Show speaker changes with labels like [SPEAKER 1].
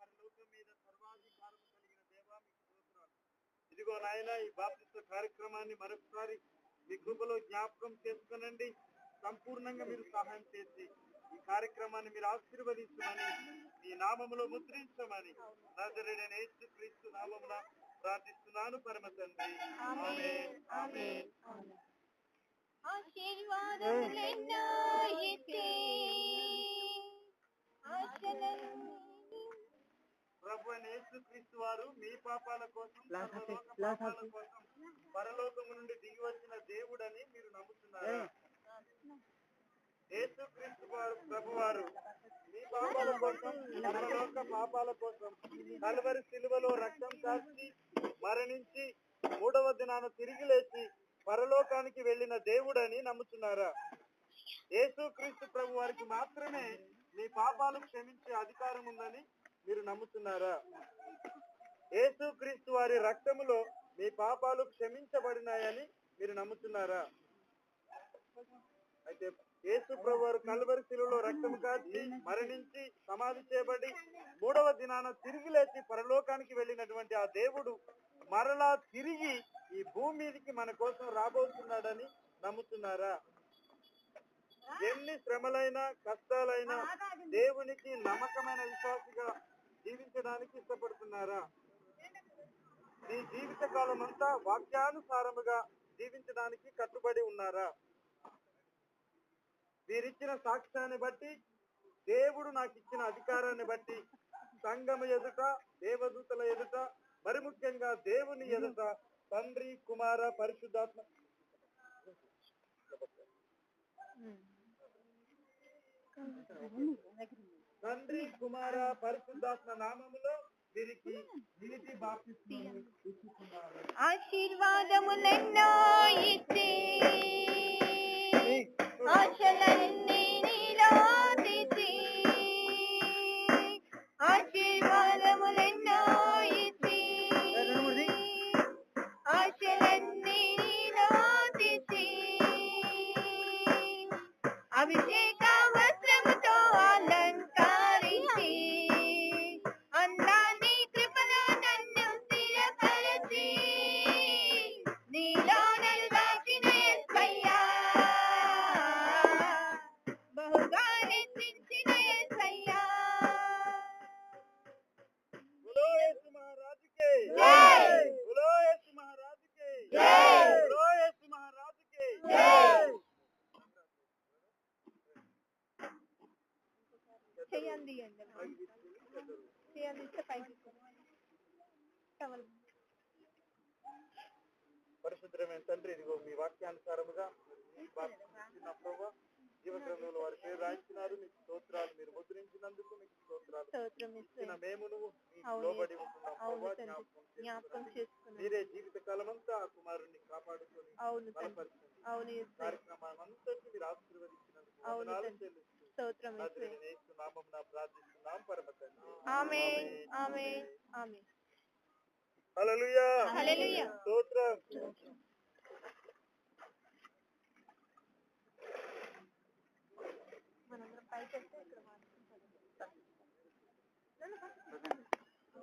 [SPEAKER 1] పరలోకం మీద సర్వాధికారం కలిగిన దేవా మీకు స్తోత్రాలు. ఇదిగో నాయన ఈ బాప్తిస్త కార్యక్రమాన్ని మరొకసారి మీ కృపలో జ్ఞాపకం చేసుకునండి. సంపూర్ణంగా మీరు సహాయం చేసి ఈ కార్యక్రమాన్ని మీరు ఆశీర్వదించమని మీ నామములో ముద్రించమని నజరుడైన యేసు క్రీస్తు నామమున ప్రార్థిస్తున్నాను పరమ తండ్రి.
[SPEAKER 2] ఆశీర్వాదములెన్నో
[SPEAKER 1] యేసుక్రీస్తు వారు మీ పాపాల కోసం సర్వలోక పాపాల కోసం పరలోకము నుండి దిగి వచ్చిన దేవుడని మీరు నమ్ముతున్నారా. యేసుక్రీస్తు వారు మీ పాపాల కోసం పరలోక పాపాల కోసం కలువరి సిలువలో రక్తం కాచి మరణించి మూడవ దినాన తిరిగి లేచి పరలోకానికి వెళ్ళిన దేవుడని నమ్ముతున్నారా? యేసుక్రీస్తు ప్రభు వారికి మాత్రమే మీ పాపాలు క్షమించే అధికారం ఉందని మీరు నమ్ముతున్నారా? యేసుక్రీస్తు వారి రక్తములో మీ పాపాలు క్షమించబడినాయని మీరు నమ్ముతున్నారా? అయితే యేసు ప్రభు వారు కల్వరి శిలువలో రక్తం కాచి మరణించి సమాధి చేయబడి మూడవ దినాన తిరిగి లేచి పరలోకానికి వెళ్ళినటువంటి ఆ దేవుడు మరలా తిరిగి ఈ భూమి మీదకి మన కోసం రాబోతున్నాడని నమ్ముతున్నారా? ఎన్ని శ్రమలైనా కష్టాలైనా దేవునికి నమ్మకమైన విశ్వాసిగా జీవించడానికి ఇష్టపడుతున్నారా? నీ జీవిత కాలం అంతా వాక్యానుసారముగా జీవించడానికి కట్టుబడి ఉన్నారా? వీరిచ్చిన సాక్ష్యాన్ని బట్టి దేవుడు నాకు ఇచ్చిన అధికారాన్ని బట్టి సంఘము ఎదుట దేవదూతల ఎదుట మరి ముఖ్యంగా దేవుని ఎదుట తండ్రి కుమార పరిశుద్ధాత్మ. తండ్రి కుమార పరిశుద్ధాత్మ నామములో వీరికి నీటి బాప్తిస్మము. ఇచ్చుకున్నారు
[SPEAKER 2] ఆశీర్వాదములెన్నో
[SPEAKER 1] పరిశుద్ధమైన తండ్రి ఇదిగో మీ వాక్యానుసారముగా మీ బాప్తిస్మ ప్రభు జీవ గ్రంథంలో వారి పేరు రాయించినారు మీకు స్తోత్రాలు మీరు ముద్రించినందుకు మీకు స్తోత్రాలు
[SPEAKER 2] స్తోత్రం
[SPEAKER 1] ఇచ్చిన
[SPEAKER 2] ఇస్తే
[SPEAKER 1] మేము నువ్వు మీకు
[SPEAKER 2] అవును.
[SPEAKER 1] లోబడి ఉంటున్నాం ప్రభు జ్ఞాపకం
[SPEAKER 2] జ్ఞాపకం
[SPEAKER 1] చేసుకున్నాం. మీరే జీవిత కాలం అంతా ఆ కుమారుణ్ణి కాపాడుకొని
[SPEAKER 2] అవును అవును ఇస్తే
[SPEAKER 1] కార్యక్రమాన్ని అంతటి మీరు ఆశీర్వదించినందుకు వందనాలు ప్రార్థిస్తున్నాం పరమ తండ్రి. హల్లెలూయా.
[SPEAKER 2] హల్లెలూయా.
[SPEAKER 1] స్తోత్రం.